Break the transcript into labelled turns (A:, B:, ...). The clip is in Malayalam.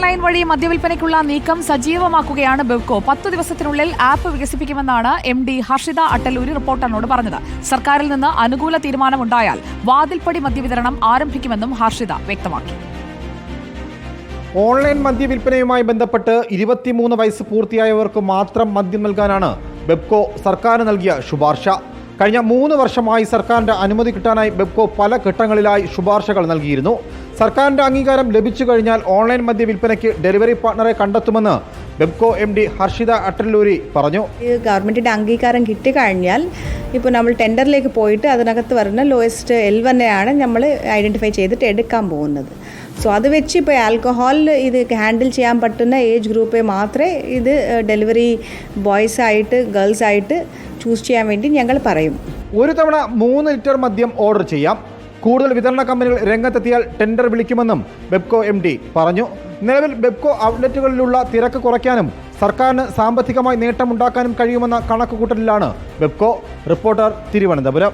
A: ഓൺലൈൻ വഴി മദ്യവിൽപ്പനയ്ക്കുള്ള നീക്കം സജീവമാക്കുകയാണ് ബെവ്കോ. പത്തു ദിവസത്തിനുള്ളിൽ ആപ്പ് വികസിപ്പിക്കുമെന്നാണ് എം ഡി ഹർഷിത അട്ടലൂരി റിപ്പോർട്ടറിനോട് പറഞ്ഞത്. സർക്കാരിൽ നിന്ന് അനുകൂല തീരുമാനമുണ്ടായാൽ വാതിൽപ്പടി മദ്യവിതരണം ആരംഭിക്കുമെന്നും ഹർഷിത വ്യക്തമാക്കി.
B: ഓൺലൈൻ മദ്യവിൽപ്പനയുമായി ബന്ധപ്പെട്ട് ഇരുപത്തിമൂന്ന് വയസ്സ് പൂർത്തിയായവർക്ക് മാത്രം മദ്യം നൽകാനാണ് ബെബ്കോ സർക്കാർ നൽകിയ ശുപാർശ. കഴിഞ്ഞ മൂന്ന് വർഷമായി സർക്കാരിന്റെ അനുമതി കിട്ടാനായി ബെബ്കോ പല ഘട്ടങ്ങളിലായി ശുപാർശകൾ നൽകിയിരുന്നു. സർക്കാരിന്റെ അംഗീകാരം ലഭിച്ചു കഴിഞ്ഞാൽ ഓൺലൈൻ മദ്യ വിൽപ്പനയ്ക്ക് ഡെലിവറി പാർട്ണറെ കണ്ടെത്തുമെന്ന് ബെബ്കോ എം ഡി ഹർഷിത അട്ടല്ലൂരി പറഞ്ഞു.
C: ഈ ഗവൺമെന്റിന്റെ അംഗീകാരം കിട്ടിക്കഴിഞ്ഞാൽ ഇപ്പോൾ നമ്മൾ ടെൻഡറിലേക്ക് പോയിട്ട് അതിനകത്ത് വരുന്ന ലോയസ്റ്റ് എൽ വന്നെയാണ് നമ്മൾ ഐഡന്റിഫൈ ചെയ്തിട്ട് എടുക്കാൻ പോകുന്നത്. സോ അത് വെച്ച് ഇപ്പോൾ ആൽക്കഹോളിൽ ഇത് ഹാൻഡിൽ ചെയ്യാൻ പറ്റുന്ന ഏജ് ഗ്രൂപ്പെ മാത്രമേ ഇത് ഡെലിവറി ബോയ്സ് ആയിട്ട് ഗേൾസ് ആയിട്ട് ചൂസ് ചെയ്യാൻ വേണ്ടി ഞങ്ങൾ പറയും.
B: ഒരു തവണ മൂന്ന് ലിറ്റർ മദ്യം ഓർഡർ ചെയ്യാം. കൂടുതൽ വിതരണ കമ്പനികൾ രംഗത്തെത്തിയാൽ ടെൻഡർ വിളിക്കുമെന്നും ബെബ്കോ എം പറഞ്ഞു. നിലവിൽ ബെബ്കോ ഔട്ട്ലെറ്റുകളിലുള്ള തിരക്ക് കുറയ്ക്കാനും സർക്കാരിന് സാമ്പത്തികമായി നേട്ടമുണ്ടാക്കാനും കഴിയുമെന്ന കണക്കുകൂട്ടലിലാണ് ബെബ്കോ റിപ്പോർട്ടർ തിരുവനന്തപുരം.